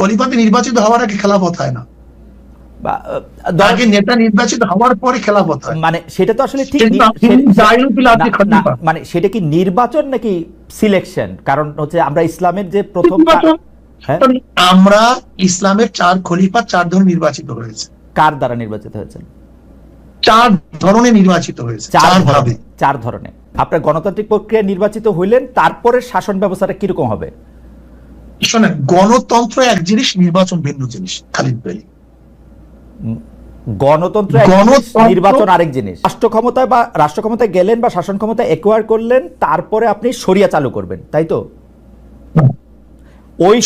খলিফাতে নির্বাচিত হওয়ার আগে খেলাফত হয় না। বা, আহ, ধরেন- আগে নেতা নির্বাচিত হওয়ার পরে খেলাফত হয়। মানে সেটা তো আসলে ঠিক কিন্তু নি- আপনি সে- জাহিল বিল আপনি না- খলিফা। না, মানে সেটা কি নির্বাচন নাকি সিলেকশন? কারণ হচ্ছে আমরা ইসলামের যে প্রথম আমরা ইসলামের চার খলিফা চার ধরনের নির্বাচিত হয়েছে। কার দ্বারা নির্বাচিত হয়েছেন? চার ধরনের নির্বাচিত হয়েছে চার চার ভাবে। চার ধরনের। আপনার গণতান্ত্রিক প্রক্রিয়া নির্বাচিত হইলেন তারপরে শাসন ব্যবস্থাটা কীরকম হবে? শোনেন গণতন্ত্র এক জিনিস নির্বাচন ভিন্ন জিনিস খালিদ ভাই গণতন্ত্র নির্বাচন আরেক জিনিস। রাষ্ট্র ক্ষমতায় বা রাষ্ট্র ক্ষমতায় গেলেন বা শাসন ক্ষমতা একোয়ার করলেন তারপরে আপনি সরিয়া চালু করবেন তাই তো? ওই।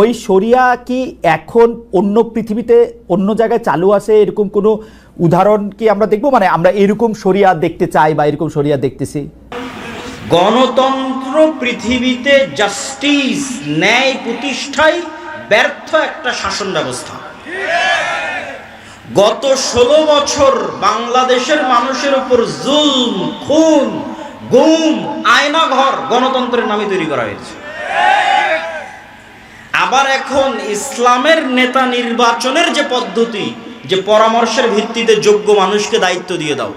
ওই সরিয়া কি এখন অন্য পৃথিবীতে অন্য জায়গায় চালু আছে? এরকম কোনো উদাহরণ কি আমরা দেখব? মানে আমরা এরকম সরিয়া দেখতে চাই বা এরকম সরিয়া দেখতেছি। গণতন্ত্র পৃথিবীতে জাস্টিস ন্যায় প্রতিষ্ঠায় ব্যর্থ একটা শাসন ব্যবস্থা। গত ষোলো বছর বাংলাদেশের মানুষের উপর জুলম, খুন, গুম, আয়নাঘর গণতন্ত্রের নামে তৈরি করা হয়েছে। আবার এখন ইসলামের নেতা নির্বাচনের যে পদ্ধতি, যে পরামর্শের ভিত্তিতে যোগ্য মানুষকে দায়িত্ব দিয়ে দাও।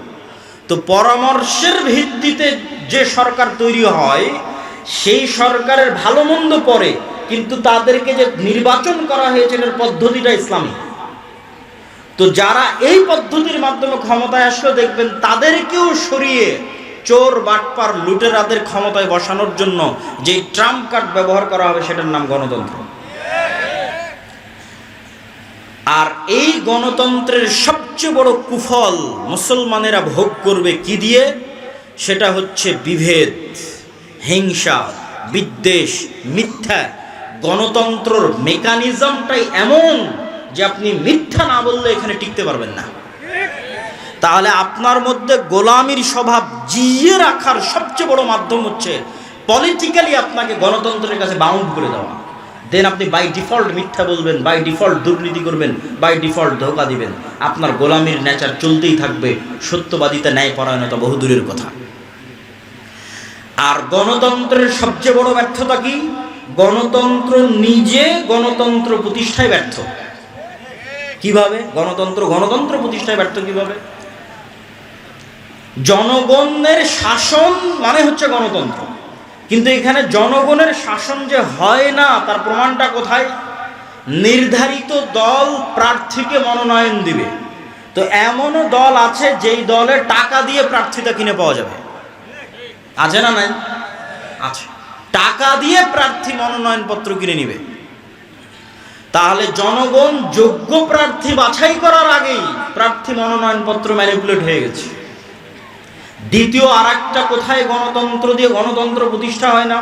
তো পরামর্শের ভিত্তিতে যে সরকার তৈরি হয়, সেই সরকারের ভালো মন্দ পরে কিন্তু তাদেরকে যে নির্বাচন করা হয়েছে, এটার পদ্ধতিটা ইসলামী। তো যারা এই পদ্ধতির মাধ্যমে ক্ষমতায় আসলে, দেখবেন তাদেরকেও সরিয়ে চোর, বাটপার, লুটেরাদের ক্ষমতায় বসানোর জন্য যে ট্রাম্প কার্ড ব্যবহার করা হবে, সেটার নাম গণতন্ত্র। আর এই গণতন্ত্রের সবচেয়ে বড় কুফল মুসলমানেরা ভোগ করবে কি দিয়ে? সেটা হচ্ছে বিভেদ, হিংসা, বিদ্বেষ, মিথ্যা। গণতন্ত্রর মেকানিজমটাই এমন যে আপনি মিথ্যা না বললে এখানে টিকতে পারবেন না। তাহলে আপনার মধ্যে গোলামির স্বভাব জিয়ে রাখার সবচেয়ে বড় মাধ্যম হচ্ছে পলিটিক্যালি আপনাকে গণতন্ত্রের কাছে বাউন্ড করে দেওয়া। দেন আপনি বাই ডিফল্ট মিথ্যা বলবেন বাই ডিফল্ট দুর্নীতি করবেন বাই ডিফল্ট ধোকা দিবেন। আপনার গোলামির নেচার চলতেই থাকবে, সত্যবাদিতা ন্যায় পরায়ণতা বহুদূরের কথা। আর গণতন্ত্রের সবচেয়ে বড় ব্যর্থতা কি? গণতন্ত্র নিজে গণতন্ত্র প্রতিষ্ঠায় ব্যর্থ। কীভাবে? গণতন্ত্র গণতন্ত্র প্রতিষ্ঠায় ব্যর্থ কীভাবে? জনগণের শাসন মানে হচ্ছে গণতন্ত্র। কিন্তু এখানে জনগণের শাসন যে হয় না, তার প্রমাণটা কোথায়? নির্ধারিত দল প্রার্থীকে মনোনয়ন দিবে। তো এমনও দল আছে, যেই দলে টাকা দিয়ে প্রার্থীতা কিনে পাওয়া যাবে। আছে না নাই? আছে। টাকা দিয়ে প্রার্থী মনোনয়নপত্র কিনে নিবে। তাহলে জনগণ যোগ্য প্রার্থী বাছাই করার আগেই প্রার্থী মনোনয়নপত্র ম্যানিপুলেট হয়ে গেছে। দ্বিতীয় আর কোথায় গণতন্ত্র দিয়ে গণতন্ত্র প্রতিষ্ঠা হয় না?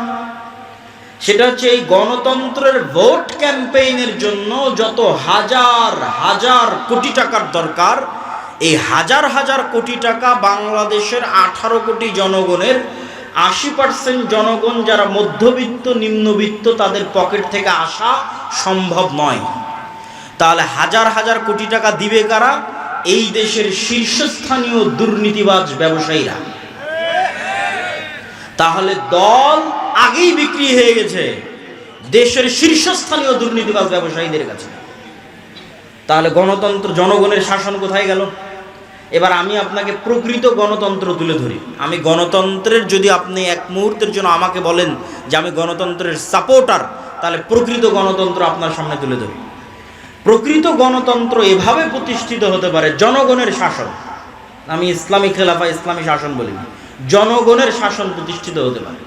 সেটা হচ্ছে এই গণতন্ত্রের ভোট ক্যাম্পেইনের জন্য যত হাজার হাজার কোটি টাকার দরকার, এই হাজার হাজার কোটি টাকা বাংলাদেশের আঠারো কোটি জনগণের, আশি পার্সেন্ট জনগণ যারা মধ্যবিত্ত, নিম্নবিত্ত, তাদের পকেট থেকে আসা সম্ভব নয়। তাহলে হাজার হাজার কোটি টাকা দিবে কারা? এই দেশের শীর্ষস্থানীয় দুর্নীতিবাজ ব্যবসায়ীরা। তাহলে দল আগেই বিক্রি হয়ে গেছে দেশের শীর্ষস্থানীয় দুর্নীতিবাজ ব্যবসায়ীদের কাছে। তাহলে গণতন্ত্র, জনগণের শাসন কোথায় গেল? এবার আমি আপনাকে প্রকৃত গণতন্ত্র তুলে ধরি। আমি গণতন্ত্রের যদি আপনি এক মুহূর্তের জন্য আমাকে বলেন যে আমি গণতন্ত্রের সাপোর্টার, তাহলে প্রকৃত গণতন্ত্র আপনার সামনে তুলে ধরি। প্রকৃত গণতন্ত্র এভাবে প্রতিষ্ঠিত হতে পারে জনগণের শাসন। আমি ইসলামী খেলাফা, ইসলামী শাসন বলি জনগণের শাসন প্রতিষ্ঠিত হতে পারে।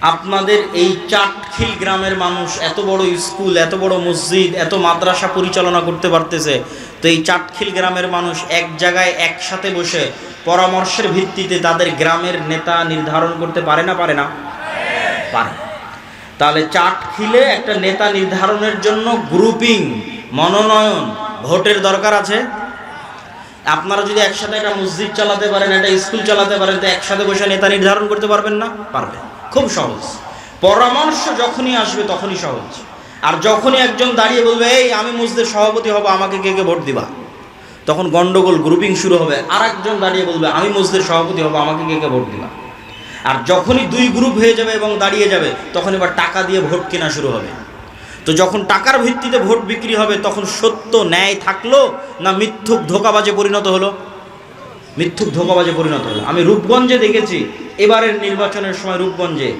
আপনাদের এই চাটখিল গ্রামের মানুষ এত বড় স্কুল, এত বড় মসজিদ, এত মাদ্রাসা পরিচালনা করতে পারতেছে, তো এই চাটখিল গ্রামের মানুষ এক জায়গায় একসাথে বসে পরামর্শের ভিত্তিতে তাদের গ্রামের নেতা নির্ধারণ করতে পারে না পারে না? পারে। তাহলে চাটখিলে একটা নেতা নির্ধারণের জন্য গ্রুপিং মনোনয়ন ভোটের দরকার আছে। আপনারা যদি একসাথে একটা মসজিদ চালাতে পারেন, একটা স্কুল চালাতে পারেন, তো একসাথে বসে নেতা নির্ধারণ করতে পারবেন না? পারবেন খুব সহজ। পরামর্শ যখনই আসবে, তখনই সহজ। আর যখনই একজন দাঁড়িয়ে বলবে, এই, আমি মসজিদের সভাপতি হব, আমাকে কে কে ভোট দিবা? তখন গন্ডগোল গ্রুপিং শুরু হবে। আর একজন দাঁড়িয়ে বলবে, আমি মসজিদের সভাপতি হব, আমাকে কে কে ভোট দিবা? আর যখনই দুই গ্রুপ হয়ে যাবে এবং দাঁড়িয়ে যাবে, তখন এবার টাকা দিয়ে ভোট কেনা শুরু হবে। তো যখন টাকার ভিত্তিতে ভোট বিক্রি হবে, তখন সত্য ন্যায় থাকল না মিথ্যুক ধোকাবাজে পরিণত হলো? মিথ্যুক ধোকাবাজে পরিণত হলো। আমি রূপগঞ্জে দেখেছি, এবারের নির্বাচনের সময় রূপগঞ্জে,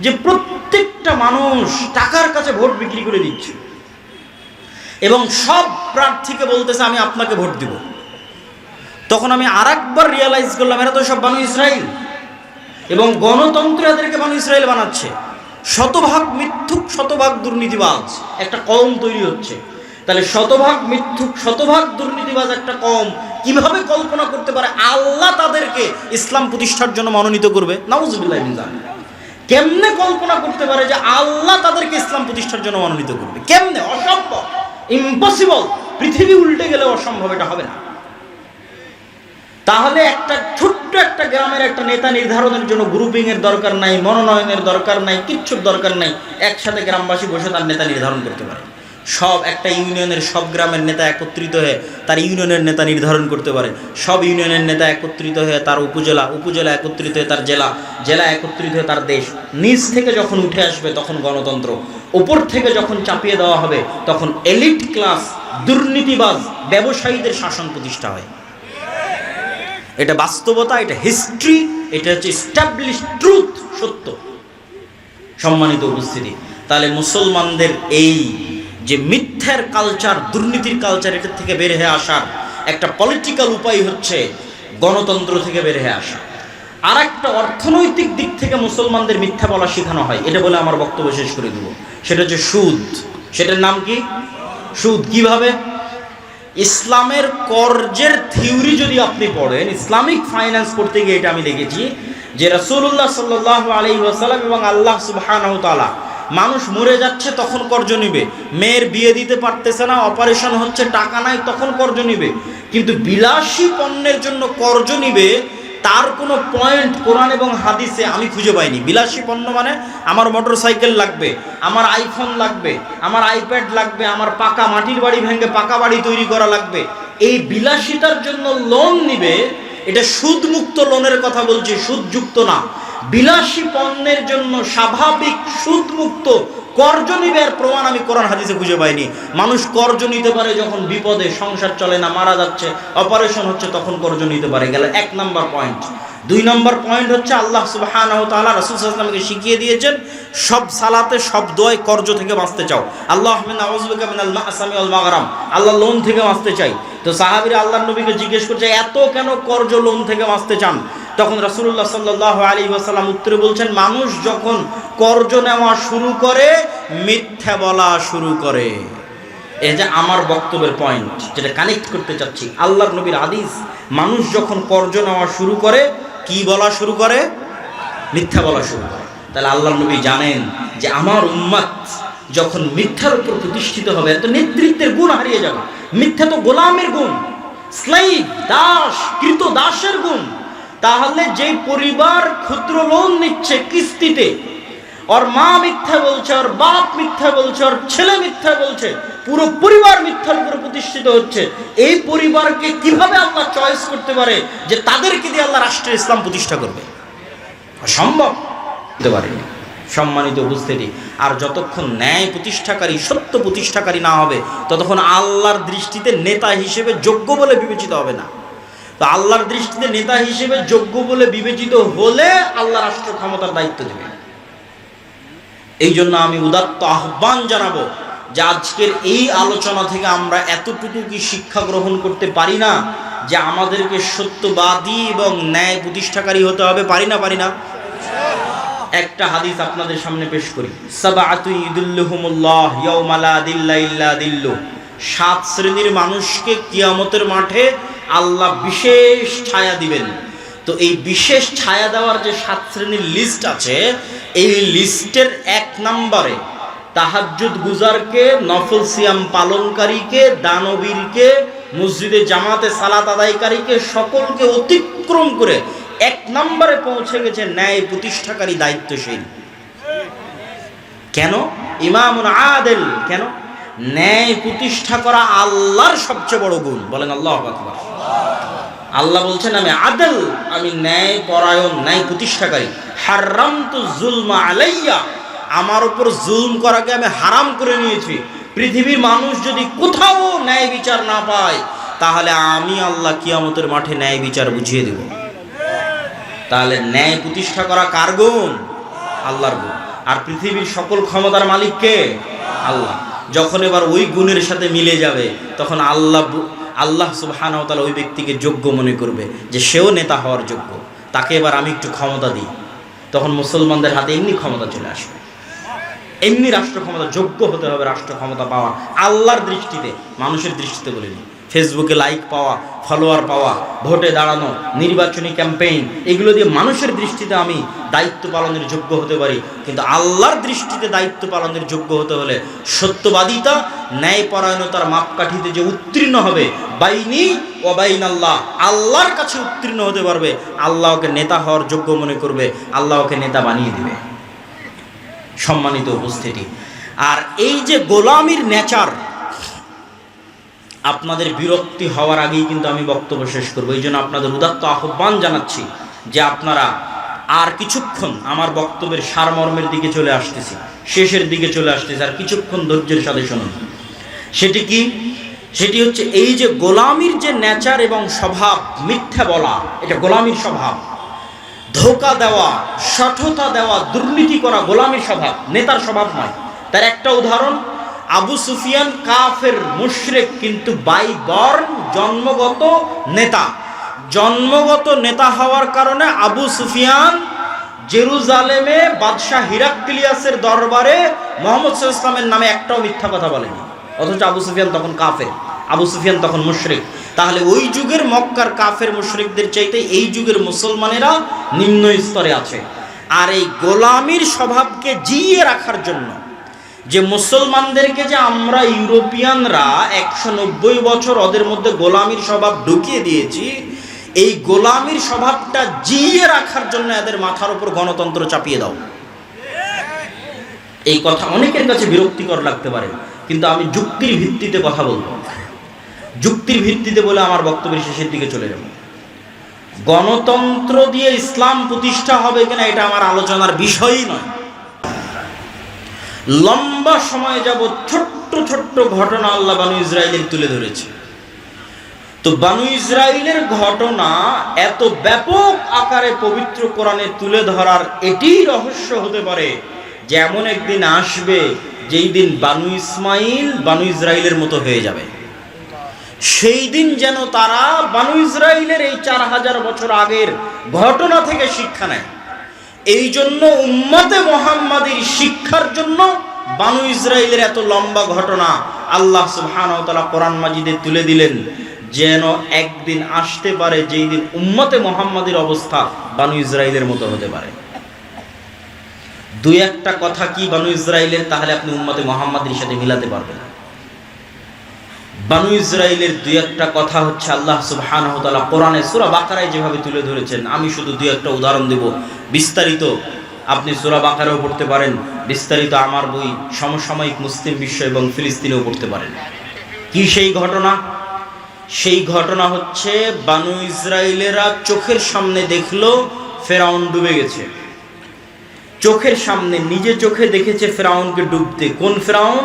যে প্রত্যেকটা মানুষ টাকার কাছে ভোট বিক্রি করে দিচ্ছে। এবং সব প্রার্থীকে বলতেছে, আমি আপনাকে ভোট দিব। তখন আমি আর একবার রিয়েলাইজ করলাম, এরা তো সব বানু ইসরায়েল এবং গণতন্ত্র এদেরকে বানু ইসরায়েল বানাচ্ছে। শতভাগ মিথ্যুক, শতভাগ দুর্নীতিবাজ। একটা কম তৈরি হচ্ছে। তাহলে শতভাগ মিথ্যুক, শতভাগ দুর্নীতিবাজ একটা কম কীভাবে কল্পনা করতে পারে আল্লাহ তাদেরকে ইসলাম প্রতিষ্ঠার জন্য মনোনীত করবে? নাউজুবিল্লাহ মিন। কেমনে কল্পনা করতে পারে যে আল্লাহ তাদেরকে ইসলাম প্রতিষ্ঠার জন্য মনোনীত করবে? কেমনে? অসম্ভব। ইম্পসিবল পৃথিবী উল্টে গেলে অসম্ভব, এটা হবে না। তাহলে একটা ছোট্ট একটা গ্রামের একটা নেতা নির্ধারণের জন্য গ্রুপিং এর দরকার নাই, মনোনয়নের দরকার নাই, কিচ্ছুর দরকার নাই, একসাথে গ্রামবাসী বসে তার নেতা নির্ধারণ করতে পারে। সব একটা ইউনিয়নের সব গ্রামের নেতা একত্রিত হয়ে তার ইউনিয়নের নেতা নির্ধারণ করতে পারে। সব ইউনিয়নের নেতা একত্রিত হয়ে তার উপজেলা উপজেলা একত্রিত হয়ে তার জেলা জেলা একত্রিত হয়ে তার দেশ। নিচ থেকে যখন উঠে আসবে তখন গণতন্ত্র। ওপর থেকে যখন চাপিয়ে দেওয়া হবে তখন এলিট ক্লাস দুর্নীতিবাজ ব্যবসায়ীদের শাসন প্রতিষ্ঠা হয়। এটা বাস্তবতা, এটা হিস্ট্রি এটা হচ্ছে স্টাবলিশ ট্রুথ সত্য। সম্মানিত উপস্থিতি, তাহলে মুসলমানদের এই যে মিথ্যার কালচার দুর্নীতির কালচার এটার থেকে বের হয়ে আসার একটা পলিটিক্যাল উপায় হচ্ছে গণতন্ত্র থেকে বের হয়ে আসা। আর একটা অর্থনৈতিক দিক থেকে মুসলমানদের মিথ্যা বলা শেখানো হয়, এটা বলে আমার বক্তব্য শেষ করে দেবো। সেটা হচ্ছে সুদ। সেটার নাম কি? সুদ কীভাবে? ইসলামের কর্জের থিওরি যদি আপনি পড়েন, ইসলামিক ফাইন্যান্স করতে গিয়ে এটা আমি লিখেছি যে রসুল্লাহ সাল্লাহ আলী আসালাম এবং আল্লাহ সুবহানাহু তাআলা মানুষ মরে যাচ্ছে তখন কর্জ নিবে। মেয়ের বিয়ে দিতে পারতেছে না, অপারেশন হচ্ছে, টাকা নাই, তখন কর্জ নিবে। কিন্তু বিলাসী পণ্যের জন্য কর্জ নিবে তার কোনো পয়েন্ট কোরআন এবং হাদিসে আমি খুঁজে পাইনি। বিলাসী পণ্য মানে আমার মোটর সাইকেল লাগবে, আমার আইফোন লাগবে, আমার আইপ্যাড লাগবে, আমার পাকা মাটির বাড়ি ভেঙে পাকা বাড়ি তৈরি করা লাগবে। এই বিলাসিতার জন্য লোন নিবে, এটা সুদমুক্ত লোনের কথা বলছি, সুদযুক্ত না। বিলাসী পণ্যের জন্য স্বাভাবিক সুদমুক্ত কর্জ নিবের প্রমাণ আমি কোরআন হাদিসে খুঁজে পাইনি। মানুষ কর্জ নিতে পারে যখন বিপদে সংসার চলে না, মারা যাচ্ছে, অপারেশন হচ্ছে, তখন কর্জ নিতে পারে। গেলে এক নাম্বার পয়েন্ট। দুই নম্বর পয়েন্ট হচ্ছে আল্লাহ আলাইহি ওয়াসাল্লামকে শিখিয়ে দিয়েছেন, সব সালাতে, সব দোয়ায় কর্জ থেকে বাঁচতে চাও। আল্লাহ মাগরাম। আল্লাহ লোন থেকে বাঁচতে চাই। তো সাহাবীরা আল্লাহর নবীকে জিজ্ঞেস করছে, এত কেন কর্জ লোন থেকে বাঁচতে চান? তখন রাসূলুল্লাহ সাল্লাল্লাহু আলাইহি ওয়াসাল্লাম উত্তরে বলছেন, মানুষ যখন কর্জ নেওয়া শুরু করে, মিথ্যা বলা শুরু করে। এই যে আমার বক্তব্যের পয়েন্ট যেটা কানেক্ট করতে চাচ্ছি, আল্লাহর নবীর আদিস মানুষ যখন কর্জ নেওয়া শুরু করে, কি বলা শুরু করে? মিথ্যা বলা শুরু করে। তাহলে আল্লাহর নবী জানেন যে আমার উম্মাত যখন মিথ্যার উপর প্রতিষ্ঠিত হবে তো নেতৃত্বের গুণ হারিয়ে যাবে। মিথ্যা তো গোলামের গুণ স্লাইভ দাস, কৃত দাসের গুণ। তাহলে যে পরিবার ক্ষুদ্র লোন নিচ্ছে কিস্তিতে, ওর মা মিথ্যা বলছে, ওর বাপ মিথ্যা বলছে, ওর ছেলে মিথ্যা বলছে, পুরো পরিবার মিথ্যার উপরে প্রতিষ্ঠিত হচ্ছে, এই পরিবারকে কীভাবে আল্লাহ চয়েস করতে পারে যে তাদেরকে দিয়ে আল্লাহ রাষ্ট্রের ইসলাম প্রতিষ্ঠা করবে? সম্ভব হতে পারেনি। সম্মানিত উপস্থিতি, আর যতক্ষণ ন্যায় প্রতিষ্ঠাকারী, সত্য প্রতিষ্ঠাকারী না হবে, ততক্ষণ আল্লাহর দৃষ্টিতে নেতা হিসেবে যোগ্য বলে বিবেচিত হবে না। আল্লাহর দৃষ্টিতে নেতা হিসেবে যোগ্য বলে বিবেচিত হলে আল্লাহ রাষ্ট্র ক্ষমতার দায়িত্ব দেবে। এই জন্য আমি উদাত্ত আহ্বান জানাব যে আজকের এই আলোচনা থেকে আমরা এতটুকু কি শিক্ষা গ্রহণ করতে পারি না, যে আমাদেরকে সত্যবাদী এবং ন্যায় প্রতিষ্ঠাকারী হতে হবে, পারি না পারি না? একটা হাদিস আপনাদের সামনে পেশ করি। সাত শ্রেণির মানুষকে কিয়ামতের মাঠে আল্লাহ বিশেষ ছায়া দিবেন। তো এই বিশেষ ছায়া দেওয়ার যে সাত শ্রেণির লিস্ট আছে, এই লিস্টের এক নম্বরে তাহাজ্জুদ গুজারকে, নফল সিয়াম পালনকারীকে, দানবীরকে, মসজিদে জামাতে সালাত আদায়কারীকে সকলকে অতিক্রম করে এক নম্বরে পৌঁছে গেছে ন্যায় প্রতিষ্ঠাকারী দায়িত্বশীল। কেন? ইমামুন আদেল। কেন? ন্যায় প্রতিষ্ঠা করা আল্লাহর সবচেয়ে বড় গুণ। বলেন আল্লাহ আল্লাহ বলছেন, আমি আদেল, আমি ন্যায় পরায়ণ, ন্যায় প্রতিষ্ঠাকারী। হারাম তো জুলমা আলাইয়া। আমার উপর জুলুম করাকে আমি হারাম করে নিয়েছি। পৃথিবীর মানুষ যদি কোথাও ন্যায় বিচার না পায়, তাহলে আমি আল্লাহ কিয়ামতের মাঠে ন্যায় বিচার বুঝিয়ে দেব। তাহলে ন্যায় প্রতিষ্ঠা করা কার গুণ? আল্লাহর গুণ। আর পৃথিবীর সকল ক্ষমতার মালিক কে? আল্লাহ। যখন এবার ওই গুণের সাথে মিলে যাবে, তখন আল্লাহ আল্লাহ তাআলা ওই ব্যক্তিকে যোগ্য মনে করবে যে সেও নেতা হওয়ার যোগ্য। তাকে এবার আমি একটু ক্ষমতা দিই। তখন মুসলমানদের হাতে এমনি ক্ষমতা চলে আসবে। এমনি রাষ্ট্র ক্ষমতা, যোগ্য হতে হবে রাষ্ট্র ক্ষমতা পাওয়া। আল্লাহর দৃষ্টিতে, মানুষের দৃষ্টিতে বলিনি ফেসবুকে লাইক পাওয়া ফলোয়ার পাওয়া, ভোটে দাঁড়ানো, নির্বাচনী ক্যাম্পেইন এগুলো দিয়ে মানুষের দৃষ্টিতে আমি দায়িত্ব পালনের যোগ্য হতে পারি। কিন্তু আল্লাহর দৃষ্টিতে দায়িত্ব পালনের যোগ্য হতে হলে সত্যবাদিতা, ন্যায়পরায়ণতার মাপকাঠিতে যে উত্তীর্ণ হবে, বাইনি ও বাইন আল্লাহ আল্লাহর কাছে উত্তীর্ণ হতে পারবে আল্লাহকে নেতা হওয়ার যোগ্য মনে করবে আল্লাহকে নেতা বানিয়ে দিবে। সম্মানিত উপস্থিতি। আর এই যে গোলামির নেচার আপনাদের বিরক্তি হওয়ার আগেই কিন্তু আমি বক্তব্য শেষ করব। এই জন্য আপনাদের উদাত্ত আহ্বান জানাচ্ছি যে আপনারা আর কিছুক্ষণ আমার বক্তব্যের সারমর্মের দিকে চলে আসতেছি, শেষের দিকে চলে আসতেছি, আর কিছুক্ষণ ধৈর্যের সাথে শুনুন। সেটি কি? সেটি হচ্ছে এই যে গোলামির যে নেচার এবং স্বভাব, মিথ্যা বলা, এটা গোলামির স্বভাব। ধোকা দেওয়া, সঠতা দেওয়া, দুর্নীতি করা গোলামীর স্বভাব, নেতার স্বভাব নয়। তার একটা উদাহরণ আবু সুফিয়ান কাফের মুশরেক কিন্তু বাই বর্ন জন্মগত নেতা। জন্মগত নেতা হওয়ার কারণে আবু সুফিয়ান জেরুজালেমে বাদশাহ হিরাক্লিয়াসের দরবারে মোহাম্মদ ইসলামের নামে একটাও মিথ্যা কথা বলেনি। অথচ আবু সুফিয়ান তখন কাফের, আবু সুফিয়ান তখন মুশরিক। তাহলে ওই যুগের মক্কার কাফের মুশরিকদের চাইতে এই যুগের মুসলমানেরা নিম্ন স্তরে আছে। আর এই গোলামির স্বভাবকে জিয়ে রাখার জন্য যে মুসলমানদেরকে যে আমরা ইউরোপিয়ানরা একশো নব্বই বছর ওদের মধ্যে গোলামির স্বভাব ঢুকিয়ে দিয়েছি, এই গোলামির স্বভাবটা জিইয়ে রাখার জন্য এদের মাথার উপর গণতন্ত্র চাপিয়ে দাও। এই কথা অনেকের কাছে বিরক্তিকর লাগতে পারে, কিন্তু আমি যুক্তির ভিত্তিতে কথা বলব। যুক্তির ভিত্তিতে বলে আমার বক্তব্যের শেষের দিকে চলে যাব। গণতন্ত্র দিয়ে ইসলাম প্রতিষ্ঠা হবে কিনা এটা আমার আলোচনার বিষয়ই নয়। লম্বা সময় যাব ছোট্ট ছোট্ট ঘটনা আল্লাহ বানু ইসরায়েলের তুলে ধরেছে। তো বানু ইসরায়েলের ঘটনা এত ব্যাপক আকারে পবিত্র কোরআনে তুলে ধরার এটি রহস্য হতে পারে যে এমন একদিন আসবে যেই দিন বানু ইসমাইল বানু ইসরায়েলের মতো হয়ে যাবে। সেই দিন যেন তারা বানু ইসরায়েলের এই চার হাজার বছর আগের ঘটনা থেকে শিক্ষা নেয়। এই জন্য উম্মতে মোহাম্মদের শিক্ষার জন্য বানু ইসরায়েলের এত লম্বা ঘটনা আল্লাহ সুবহান কোরআন মাজিদে তুলে দিলেন। যেন একদিন আসতে পারে যেই দিন উম্মতে মোহাম্মদের অবস্থা বানু ইসরায়েলের মতো হতে পারে। দুই একটা কথা কি বানু ইসরায়েলের তাহলে আপনি উম্মতে মোহাম্মদের সাথে মিলাতে পারবেন বানু ইসরায়েলের দুই একটা কথা হচ্ছে আল্লাহ তাআলা কোরআনে সূরা বাকারায় যেভাবে তুলে ধরেছেন, আমি শুধু দুই একটা উদাহরণ দেব। বিস্তারিত আপনি সূরা বাকারাও পড়তে পারেন, বিস্তারিত আমার বই সমসাময়িক মুসলিম বিশ্ব এবং ফিলিস্তিনেও পড়তে পারেন। কি সেই ঘটনা? সেই ঘটনা হচ্ছে বানু ইসরায়েলেরা চোখের সামনে দেখল ফেরাউন ডুবে গেছে। চোখের সামনে, নিজে চোখে দেখেছে ফেরাউনকে ডুবতে। কোন ফেরাউন?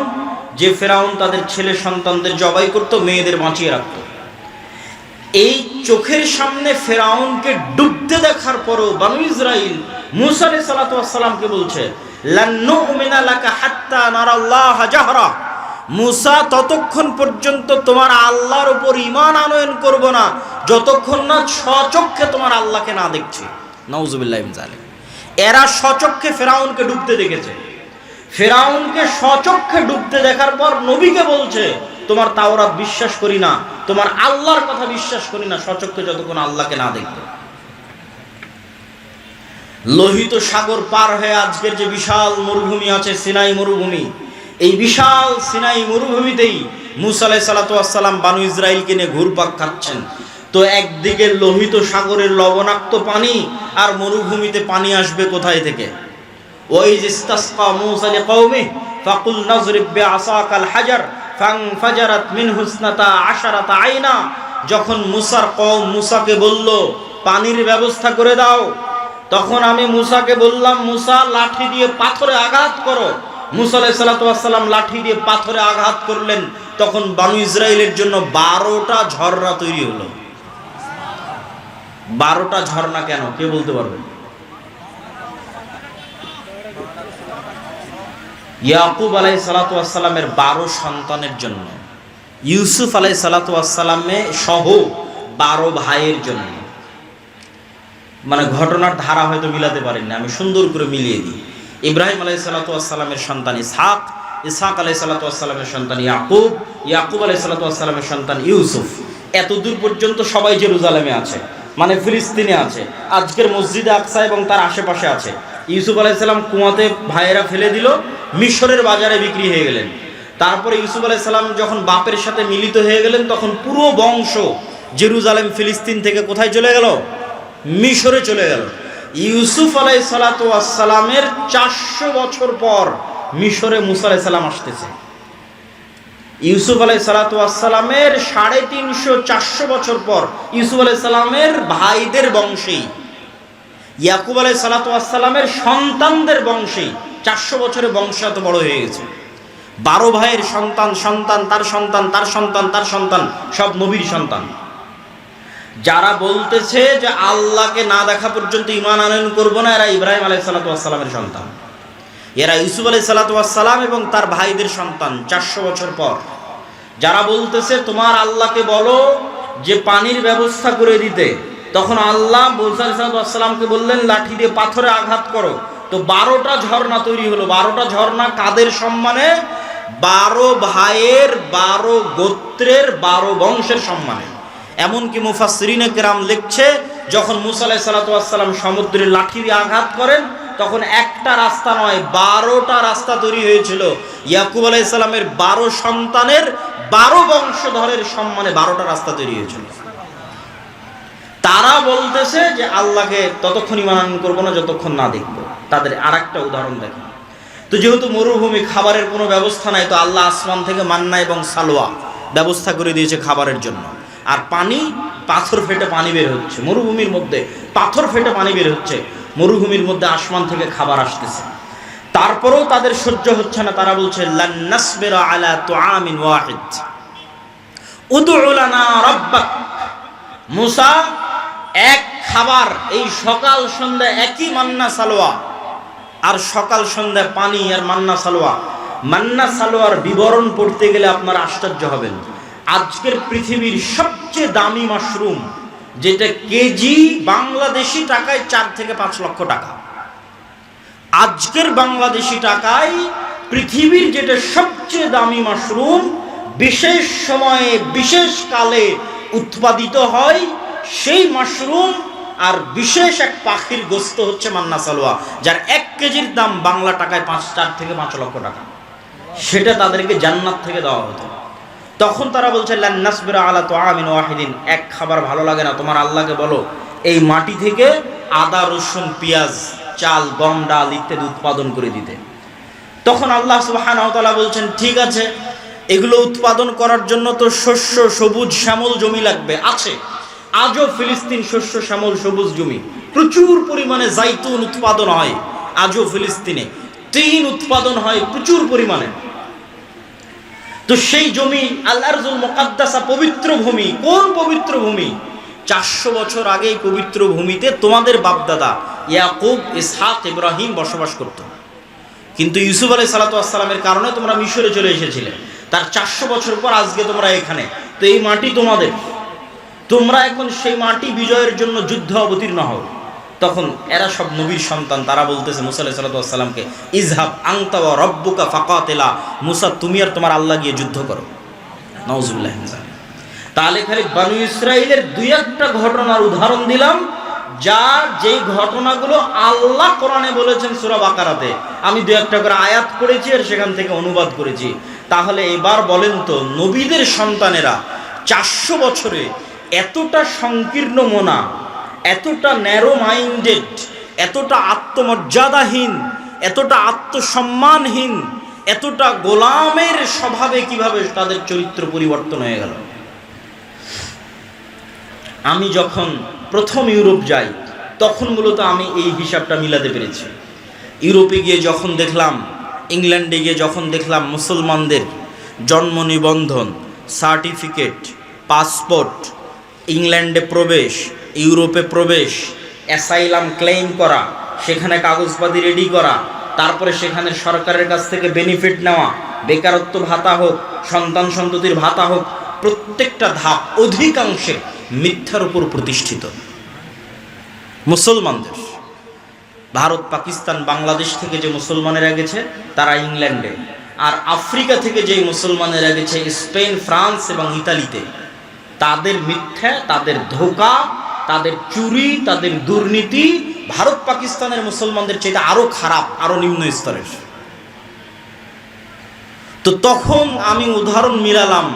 যে ফেরাউন তাদের ছেলে সন্তানদের জবাই করত, মেয়েদের বাঁচিয়ে রাখত। এই চোখের সামনে ফেরাউনকে ডুবতে দেখার পরও বানু ইসরাইল মুসা আলাইহিস সালাতু বলছে মুসা, ততক্ষণ পর্যন্ত তোমার আল্লাহর উপর ঈমান আনয়ন করব না, যতক্ষণ না স্বচক্ষে তোমার আল্লাহকে না দেখছি। নাউজুবিল্লাহ মিন এরা স্বচক্ষে ফেরাউনকে ডুবতে দেখেছে। ফেরাউনকে স্বচক্ষে ডুবতে দেখার পর নবীকে বলছে, তোমার তাওরাত বিশ্বাস করি না, তোমার আল্লাহর কথা বিশ্বাস করি না, স্বচক্ষে যতক্ষণ আল্লাহকে না দেখবে লোহিত সাগর পার হয়ে আজকের যে বিশাল মরুভূমি আছে, সিনাই মরুভূমি, এই বিশাল সিনাই মরুভূমিতেই মুসা আলাই সালাতাম বানু ইসরায়েলকে নিয়ে ঘুরপাক খাচ্ছেন। তো একদিকে লোহিত সাগরের লবণাক্ত পানি আর মরুভূমিতে পানি আসবে কোথায় থেকে? ওই ইস্তাসকা মূসা লিকাওমি, ফাকুল নাজরিব বিআসাকাল হাজার আইনা, যখন মুসার কওম মুসাকে বলল, পানির ব্যবস্থা করে দাও। তখন আমি মুসাকে বললাম, মুসা, লাঠি দিয়ে পাথরে আঘাত করো। মুসা আলাই সাল্লাম লাঠি দিয়ে পাথরে আঘাত করলেন। তখন বানু জন্য বারোটা ঝর্ণা তৈরি হলো। বারোটা ঝর্ণা কেন? কে বলতে পারবেন ইয়াকুব আলাই সালাতামের বারো সন্তানের জন্য, ইউসুফ আলাই সালাতামে সহ বারো ভাইয়ের জন্য। মানে ঘটনার ধারা হয়তো মিলাতে পারেন না আমি সুন্দর করে মিলিয়ে দিই। ইব্রাহিম আলাই সালাতামের সন্তান ইসহাক ইসহাক আলাই সালাতামের সন্তান ইয়াকুব ইয়াকুব আলাই সালাতামের সন্তান ইউসুফ। এতদূর পর্যন্ত সবাই জেরুজালেমে আছে মানে ফিলিস্তিনে আছে, আজকের মসজিদে আকসা এবং তার আশেপাশে আছে। ইউসুফ আলাইসাল্লাম কুয়াতে ভাইয়েরা ফেলে দিল মিশরের বাজারে বিক্রি হয়ে গেলেন। তারপরে ইউসুফ আলাইসাল্লাম যখন বাপের সাথে মিলিত হয়ে গেলেন, তখন পুরো বংশ জেরুজালেম, ফিলিস্তিন থেকে কোথায় চলে গেল? মিশরে চলে গেল। ইউসুফ আলাই সালাতামের চারশো বছর পর মিশরে মুসা আলাই সাল্লাম আসতেছে। ইউসুফ আলাই সালাতামের সাড়ে তিনশো চারশো বছর পর ইউসুফ আলাই সাল্লামের ভাইদের বংশেই, ইয়াকুব আলাই সালাতামের সন্তানদের বংশেই চারশো বছরের বংশ এত বড় হয়ে গেছে। বারো ভাইয়ের সন্তান সন্তান, তার সন্তান তার সন্তান তার সন্তান, সব নবীর সন্তান। যারা বলতেছে যে আল্লাহকে না দেখা পর্যন্ত ইমান আনয়ন করব না, এরা ইব্রাহিম আলাই সালাতামের সন্তান। এরা ইউসুফ আলাই সালাতাম এবং তার ভাইদের সন্তান চারশো বছর পর। যারা বলতেছে, তোমার আল্লাহকে বলো যে পানির ব্যবস্থা করে দিতে। তখন আল্লাহ সালামকে বললেন, লাঠি দিয়ে পাথরে আঘাত করো। তো বারোটা ঝর্ণা তৈরি হলো। বারোটা ঝর্ণা কাদের সম্মানে? বারো ভাইয়ের, বারো গোত্রের, বারো বংশের সম্মানে। এমনকি মুফাসরিনে কেরাম লিখছে, যখন মুসালাই সালাতাম সমুদ্রের লাঠি আঘাত করেন, তখন একটা রাস্তা নয়, বারোটা রাস্তা তৈরি হয়েছিল। ইয়াকুব আলাইসাল্লামের বারো সন্তানের বারো বংশধরের সম্মানে বারোটা রাস্তা তৈরি হয়েছিল। তারা বলতেছে যে আল্লাহকে ততক্ষণ ইমান করব না, যতক্ষণ না দেখব। তাদের আর একটা উদাহরণ দেখেন তো যেহেতু মরুভূমি খাবারের কোনো ব্যবস্থা নাই, তো আল্লাহ আসমান থেকে মান্না এবং সালোয়া ব্যবস্থা করে দিয়েছে খাবারের জন্য। আর পানি, পাথর ফেটে পানি বের হচ্ছে। মরুভূমির মধ্যে পাথর ফেটে পানি বের হচ্ছে। মরুভূমির মধ্যে আসমান থেকে খাবার আসতেছে। তারপরেও তাদের সহ্য হচ্ছে না। তারা বলছে আলা এক খাবার, এই সকাল সন্ধ্যা একই মান্না সালোয়া। আর সকাল সন্ধ্যা পানি আর মান্না সালোয়া। মান্না সালোয়ার বিবরণ পড়তে গেলে আপনার আশ্চর্য হবেন। আজকের পৃথিবীর সবচেয়ে দামি মাশরুম, যেটা কেজি বাংলাদেশি টাকায় চার থেকে পাঁচ লক্ষ টাকা। আজকের বাংলাদেশি টাকায় পৃথিবীর যেটা সবচেয়ে দামি মাশরুম, বিশেষ সময়ে, বিশেষ কালে উৎপাদিত হয় সেই মাশরুম আর বিশেষ এক পাখির গোস্ত হচ্ছে মান্না সালোয়া, যার এক কেজির দাম বাংলা টাকায় পাঁচ, চার থেকে পাঁচ লক্ষ টাকা। সেটা তাদেরকে জান্নাত থেকে দেওয়া হতো। তখন তারা বলছে লান্নাসবিরা আলা তো আমিন ওয়াহিদিন। এক খাবার ভালো লাগে না, তোমার আল্লাহকে বলো। এই মাটি থেকে আদা, রসুন, পেঁয়াজ, চাল, গম, ডাল ইত্যাদি উৎপাদন করে দিতে। তখন আল্লাহ সুবাহানতালা বলছেন, ঠিক আছে, এগুলো উৎপাদন করার জন্য তো শস্য, সবুজ, শ্যামল জমি লাগবে, আছে। আজও ফিলিস্তিন শস্য শ্যামল সবুজ জমি। প্রচুর পরিমাণে জাইতুন উৎপাদন হয় আজও ফিলিস্তিনে। তিন উৎপাদন হয় প্রচুর পরিমাণে। তো সেই জমি আল্লাহরজুল মোকাদ্দাসা পবিত্র ভূমি। কোন পবিত্র ভূমি? চারশো বছর আগে এই পবিত্র ভূমিতে তোমাদের বাপদাদা ইয়াকুব, ইসহাক, ইব্রাহিম বসবাস করত। কিন্তু ইউসুফ আলাই সালাতামের কারণে তোমরা মিশরে চলে এসেছিলে। তার চারশো বছর পর আজকে তোমরা এখানে। তো এই মাটি তোমাদের। তোমরা এখন সেই মাটি বিজয়ের জন্য যুদ্ধ অবতীর্ণ হও। তখন এরা সব নবীর সন্তান। তারা বলতেছে, মুসা আলাহ সাল্লাতামকে ইজহাব আংতা রব্বুকা ফাকাতেলা। মুসা, তুমি আর তোমার আল্লাহ গিয়ে যুদ্ধ করো। নওজুল্লাহ তাহলে খালি বানু ইসরায়েলের দুই একটা ঘটনার উদাহরণ দিলাম, যা যেই ঘটনাগুলো আল্লাহ কোরআনে বলেছেন সুরা বাকারাতে। আমি দু একটা করে আয়াত করেছি আর সেখান থেকে অনুবাদ করেছি। তাহলে এবার বলেন তো, নবীদের সন্তানেরা চারশো বছরে এতটা সংকীর্ণ মোনা এতটা ন্যারো মাইন্ডেড এতটা আত্মমর্যাদাহীন, এতটা আত্মসম্মানহীন, এতটা গোলামের স্বভাবে কীভাবে তাদের চরিত্র পরিবর্তন হয়ে গেল? আমি যখন প্রথম ইউরোপ যাই, তখন মূলত আমি এই হিসাবটা মিলাতে পেরেছি। ইউরোপে গিয়ে যখন দেখলাম, ইংল্যান্ডে গিয়ে যখন দেখলাম মুসলমানদের জন্ম নিবন্ধন, সার্টিফিকেট, পাসপোর্ট ইংল্যান্ডে প্রবেশ, ইউরোপে প্রবেশ, অ্যাসাইলাম ক্লেম করা, সেখানে কাগজপাতি রেডি করা, তারপরে সেখানে সরকারের কাছ থেকে বেনিফিট নেওয়া, বেকারত্ব ভাতা হোক, সন্তান সন্ততির ভাতা হোক, প্রত্যেকটা ধাপ অধিকাংশে মিথ্যার উপর প্রতিষ্ঠিত। মুসলমানদের, ভারত, পাকিস্তান, বাংলাদেশ থেকে যে মুসলমানেরা গেছে, তারা ইংল্যান্ডে। আর আফ্রিকা থেকে যে মুসলমানেরা গেছে, স্পেন, ফ্রান্স এবং ইতালিতে। তাদের মিথ্যা, তাদের ধোকা, তাদের চুরি, তাদের দুর্নীতি ভারত পাকিস্তানের মুসলমানদের চাইতে আরও খারাপ, আরও নিম্ন স্তরের। তো তখন আমি উদাহরণ মিলালাম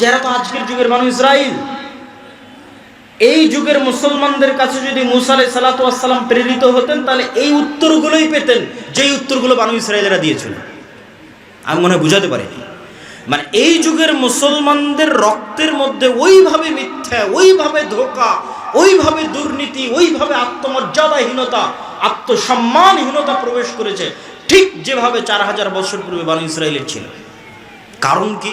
যারা তো আজকের যুগের মানুষ ইসরায়েল এই যুগের মুসলমানদের কাছে যদি মুসা আলাই সালাতাম প্রেরিত হতেন, তাহলে এই উত্তরগুলোই পেতেন, যেই উত্তরগুলো বানু ইসরায়েলেরা দিয়েছিল। আমি মনে হয় বুঝাতে পারিনি। মানে এই যুগের মুসলমানদের রক্তের মধ্যে ওইভাবে মিথ্যা, ওইভাবে ধোকা, ওইভাবে দুর্নীতি, ওইভাবে আত্মমর্যাদাহীনতা, আত্মসম্মানহীনতা প্রবেশ করেছে ঠিক যেভাবে চার হাজার বছর পূর্বে বানু ইসরায়েলের ছিল। কারণ কি?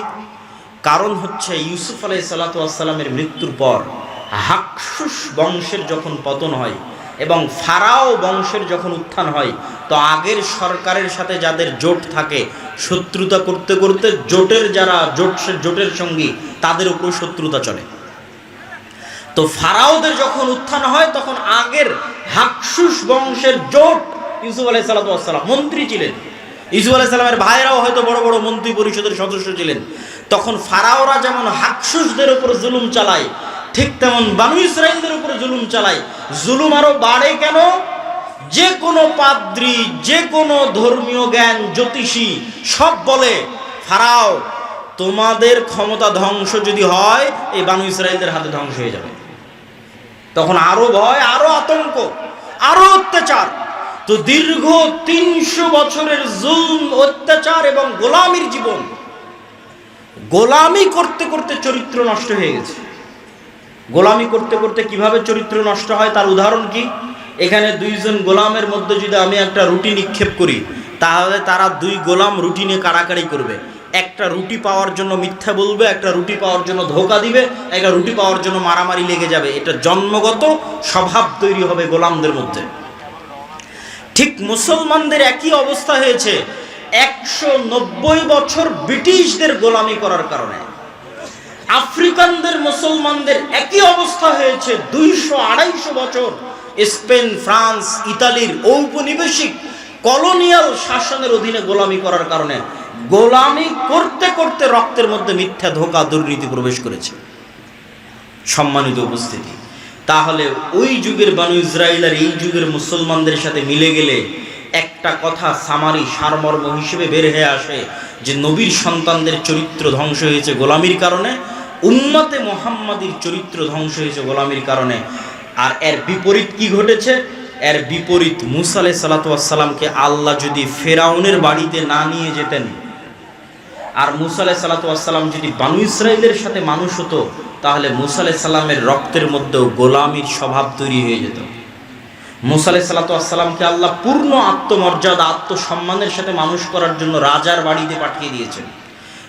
কারণ হচ্ছে ইউসুফ আলাই সাল্লাতামের মৃত্যুর পর হাকসুস বংশের যখন পতন হয় এবং ফারাও বংশের যখন উত্থান হয়, তো আগের সরকারের সাথে যাদের জোট থাকে, শত্রুতা করতে করতে জোটের যারা জোট, জোটের সঙ্গী, তাদের উপর শত্রুতা চলে। তো ফারাওদের যখন উত্থান হয়, তখন আগের হাকসুস বংশের জোট ইউসুফ আলাই সাল্লাম মন্ত্রী ছিলেন। ইউসুফ আলাই সাল্লামের ভাইরাও হয়তো বড় বড় মন্ত্রী পরিষদের সদস্য ছিলেন। তখন ফারাওরা যেমন হাকসুসদের উপর জুলুম চালায় ঠিক তেমন বানু ইসরায়েলদের উপরে জুলুম চালায়। জুলুম আরও বাড়ে কেন? যে কোনো পাদ্রি, যে কোনো ধর্মীয় জ্ঞান, জ্যোতিষী সব বলে, ফারাও, তোমাদের ক্ষমতা ধ্বংস যদি হয়, এই বানু ইসরায়েলদের হাতে ধ্বংস হয়ে যাবে। তখন আরও ভয়, আরও আতঙ্ক, আরও অত্যাচার। তো দীর্ঘ তিনশো বছরের জুলম, অত্যাচার এবং গোলামির জীবন গোলামি করতে করতে চরিত্র নষ্ট হয়ে গেছে। গোলামি করতে করতে কীভাবে চরিত্র নষ্ট হয় তার উদাহরণ কি? এখানে দুইজন গোলামের মধ্যে যদি আমি একটা রুটি নিক্ষেপ করি, তাহলে তারা দুই গোলাম রুটি নিয়ে কাড়াকাড়ি করবে। একটা রুটি পাওয়ার জন্য মিথ্যা বলবে, একটা রুটি পাওয়ার জন্য ধোকা দিবে, একটা রুটি পাওয়ার জন্য মারামারি লেগে যাবে। এটা জন্মগত স্বভাব তৈরি হবে গোলামদের মধ্যে। ঠিক মুসলমানদের একই অবস্থা হয়েছে। একশো নব্বই বছর ব্রিটিশদের গোলামি করার কারণে। আফ্রিকানদের, মুসলমানদের একই অবস্থা হয়েছে দুইশো আড়াইশো বছর। স্পেন, ফ্রান্স, ইতালির ঔপনিবেশিক কলোনিয়াল শাসনের অধীনে গোলামি করার কারণে গোলামি করতে করতে রক্তের মধ্যে মিথ্যা ধোকা দুর্নীতি প্রবেশ করেছে। সম্মানিত উপস্থিতি, তাহলে ওই যুগের বানু ইসরায়েল আর এই যুগের মুসলমানদের সাথে মিলে গেলে একটা কথা সামারি সারমর্ম হিসেবে বের হয়ে আসে যে নবীর সন্তানদের চরিত্র ধ্বংস হয়েছে গোলামির কারণে উম্মতে মোহাম্মদীর চরিত্র ধ্বংস হয়েছে গোলামির কারণে। আর এর বিপরীত কি ঘটেছে? এর বিপরীত মুসা আলাই সালাতামকে আল্লাহ যদি ফেরাউনের বাড়িতে না নিয়ে যেতেন, আর মুসা আলাই সালাতাম যদি বানু ইসরায়েলের সাথে মানুষ হতো, তাহলে মুসা আলাই সাল্লামের রক্তের মধ্যেও গোলামির স্বভাব তৈরি হয়ে যেত। মুসা আলাই সাল্লাতামকে আল্লাহ পূর্ণ আত্মমর্যাদা, আত্মসম্মানের সাথে মানুষ করার জন্য রাজার বাড়িতে পাঠিয়ে দিয়েছেন।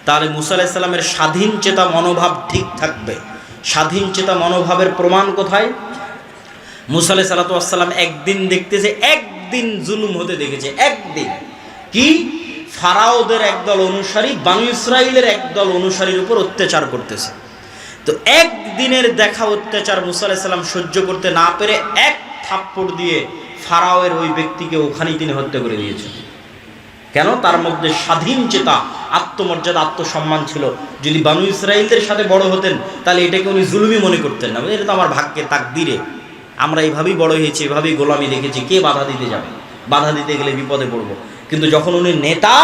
তাহলে মুসা আলাই সাল্লামের স্বাধীন চেতা মনোভাব ঠিক থাকবে। স্বাধীন চেতা মনোভাবের প্রমাণ কোথায়? মুসা আলাই সাল্লাতাম একদিন দেখতেছে, একদিন জুলুম হতে দেখেছে, একদিন। কি? ফারাওদের একদল অনুসারী, বানু ইসরায়েলের একদল অনুসারীর উপর অত্যাচার করতেছে। তো একদিনের দেখা অত্যাচার মুসা আলাই সাল্লাম সহ্য করতে না পেরে এক থাপ্পড় দিয়ে ফারাওয়ের ওই ব্যক্তিকে ওখানেই তিনি হত্যা করে দিয়েছেন। কেন? তার মধ্যে স্বাধীন চেতা আত্মমর্যাদা, আত্মসম্মান ছিল। যদি বানু ইসরায়েলদের সাথে বড় হতেন, তাহলে এটাকে উনি জুলুমি মনে করতেন না। এটা তো আমার ভাগ্যে তাকদিরে। আমরা এইভাবেই বড় হয়েছি, এভাবেই গোলামি দেখেছি, কে বাধা দিতে যাবে? বাধা দিতে গেলে বিপদে পড়ব। কিন্তু যখন উনি নেতা,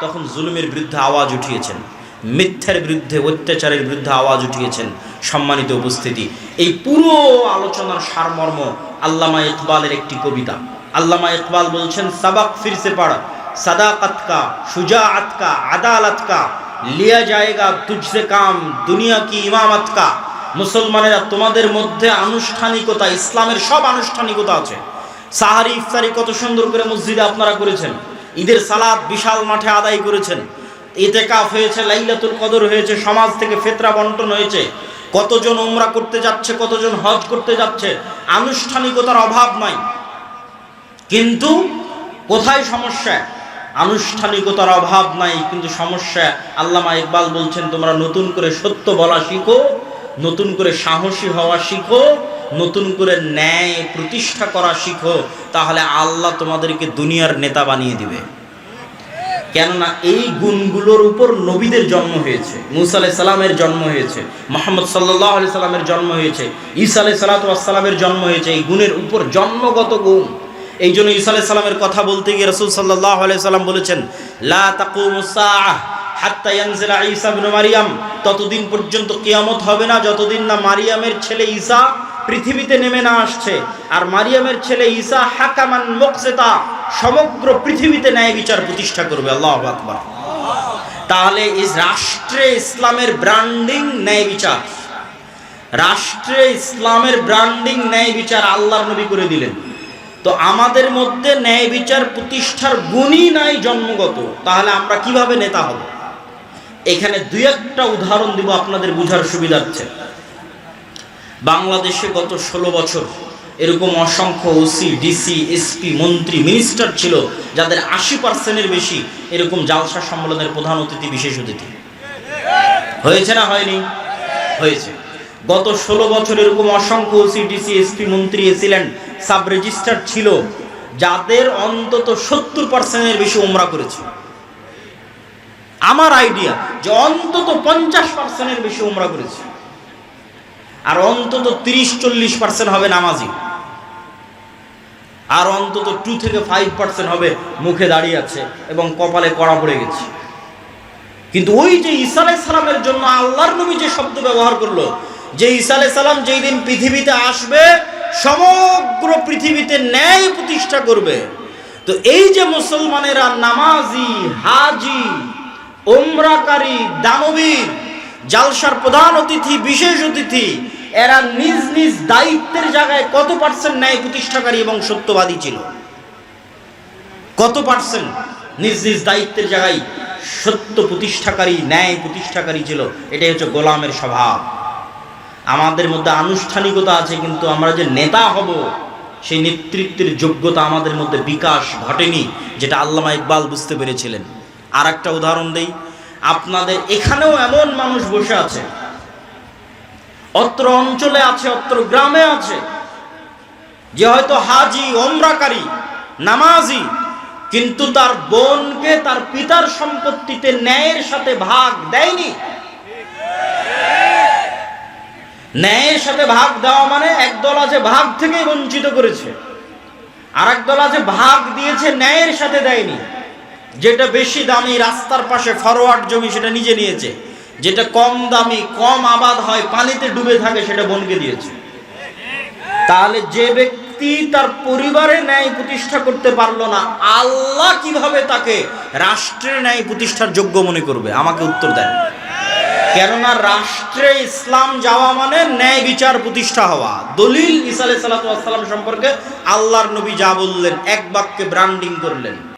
তখন জুলুমের বিরুদ্ধে আওয়াজ উঠিয়েছেন। মিথ্যার বিরুদ্ধে, অত্যাচারের বিরুদ্ধে আওয়াজ উঠিয়েছেন সম্মানিত উপস্থিতি। এই পুরো আলোচনার সারমর্ম আল্লামা ইকবালের একটি কবিতা। আল্লামা ইকবাল বলছেন, সাবাক ফিরসে পড়া। सदाकत का शुजाअत का अदालत का लिया जाएगा तुझसे काम दुनिया की इमामत का মুসলমানেরা তোমাদের মধ্যে আনুষ্ঠানিকতা ইসলামের সব আনুষ্ঠানিকতা আছে সাহারি ইফতারি কত সুন্দর করে মসজিদে আপনারা করেছেন ঈদের সালাদ বিশাল মাঠে আদায় করেছেন ইতেকাফ হয়েছে লাইলাতুল কদর হয়েছে সমাজ থেকে ফেতরা বন্টন হয়েছে কতজন উমরা করতে যাচ্ছে কতজন হজ করতে যাচ্ছে আনুষ্ঠানিকতার অভাব নাই কিন্তু কোথায় সমস্যা আনুষ্ঠানিকতার অভাব নাই, কিন্তু সমস্যা, আল্লামা ইকবাল বলছেন, তোমরা নতুন করে সত্য বলা শিখো, নতুন করে সাহসী হওয়া শিখো, নতুন করে ন্যায় প্রতিষ্ঠা করা শিখো, তাহলে আল্লাহ তোমাদেরকে দুনিয়ার নেতা বানিয়ে দিবে। কেননা এই গুণগুলোর উপর নবীদের জন্ম হয়েছে, মুসা আলাই সালামের জন্ম হয়েছে, মোহাম্মদ সাল্লাহ আলি সাল্লামের জন্ম হয়েছে, ঈসা আলাই সালাতামের জন্ম হয়েছে, এই গুণের উপর জন্মগত গুণ। এই জন্য ঈসা আলাই সালামের কথা বলতে গিয়ে রসুল সাল্লাহ সাল্লাম বলেছেন, লা মারিয়াম। ততদিন পর্যন্ত কিয়ামত হবে না, যতদিন না মারিয়ামের ছেলে ঈসা পৃথিবীতে নেমে না আসছে। আর মারিয়ামের ছেলে ঈসা হাকামান মুকসিতা, সমগ্র পৃথিবীতে ন্যায় বিচার প্রতিষ্ঠা করবে। আল্লাহ আকবার। তাহলে রাষ্ট্রে ইসলামের ব্র্যান্ডিং ন্যায় বিচার। রাষ্ট্রে ইসলামের ব্র্যান্ডিং ন্যায় বিচার আল্লাহর নবী করে দিলেন। তো আমাদের মধ্যে ন্যায় বিচার প্রতিষ্ঠার গুণই নাই জন্মগত। তাহলে আমরা কীভাবে নেতা হব? এখানে দুই একটা উদাহরণ দিব আপনাদের বুঝার সুবিধার্থে। বাংলাদেশে গত ষোলো বছর এরকম অসংখ্য ওসি, ডিসি, এসপি, মন্ত্রী, মিনিস্টার ছিল, যাদের আশি পার্সেন্টের বেশি এরকম জালসা সম্মেলনের প্রধান অতিথি বিশেষ অতিথি। হয়েছে না হয়নি? হয়েছে। গত ষোলো বছর এরকম অসংখ্য ওসি ডিসি এসপি মন্ত্রী এসিল্যান্ড সাব রেজিস্ট্রার ছিল, যাদের অন্তত সত্তর পার্সেন্টের বেশি ওমরা করেছে। আমার আইডিয়া যে অন্তত পঞ্চাশ পার্সেন্টের বেশি ওমরা করেছে। আর অন্তত তিরিশ চল্লিশ পার্সেন্ট হবে নামাজি। আর অন্তত টু থেকে ফাইভ পার্সেন্ট হবে মুখে দাঁড়িয়ে আছে এবং কপালে কড়া পড়ে গেছে। কিন্তু ওই যে আলাই সালামের জন্য আল্লাহর নবী যে শব্দ ব্যবহার করল যে ঈসা আলাই সালাম যেই দিন পৃথিবীতে আসবে, সমগ্র পৃথিবীতে ন্যায় প্রতিষ্ঠা করবে। তো এই যে মুসলমানেরা নামাজি, হাজি ওমরাকারী দানবীর জালসার প্রধান অতিথি, বিশেষ অতিথি, এরা নিজ নিজ দায়িত্বের জায়গায় কত পার্সেন্ট ন্যায় প্রতিষ্ঠাকারী এবং সত্যবাদী ছিল? কত পার্সেন্ট নিজ নিজ দায়িত্বের জায়গায় সত্য প্রতিষ্ঠাকারী, ন্যায় প্রতিষ্ঠাকারী ছিল? এটাই হচ্ছে গোলামের স্বভাব। আমাদের মধ্যে আনুষ্ঠানিকতা আছে, কিন্তু আমরা যে নেতা হব, সেই নেতৃত্বের যোগ্যতা আমাদের মধ্যে বিকাশ ঘটেনি, যেটা আল্লামা ইকবাল বুঝতে পেরেছিলেন। আর একটা উদাহরণ দেই, আপনাদের এখানেও এমন মানুষ বসে আছে, অত্র অঞ্চলে আছে, অত্র গ্রামে আছে, যে হয়তো হাজি, ওমরাকারী, নামাজি, কিন্তু তার বোনকে তার পিতার সম্পত্তিতে ন্যায়ের সাথে ভাগ দেয়নি। ন্যায়ের সাথে ভাগ দেওয়া মানে একদল আছে ভাগ থেকেই বঞ্চিত করেছে। আর একদল আছে ভাগ দিয়েছে, ন্যায়ের সাথে দেয়নি। যেটা বেশি দামি রাস্তার পাশে ফরওয়ার্ড জমি সেটা নিজে নিয়েছে। যেটা কম দামি, কম আবাদ হয়, পানিতে ডুবে থাকে সেটা বোনকে দিয়েছে। তাহলে যে ব্যক্তি তার পরিবারে ন্যায় প্রতিষ্ঠা করতে পারল না, আল্লাহ কীভাবে তাকে রাষ্ট্রের ন্যায় প্রতিষ্ঠার যোগ্য মনে করবে? আমাকে উত্তর দেন। কেননা রাষ্ট্রে ইসলাম যাওয়া মানে ন্যায় বিচার প্রতিষ্ঠা হওয়া। দলিল ইসা সাল্লাম সম্পর্কে আল্লাহর নবী যা বললেন, এক বাক্যে ব্রান্ডিং করলেন।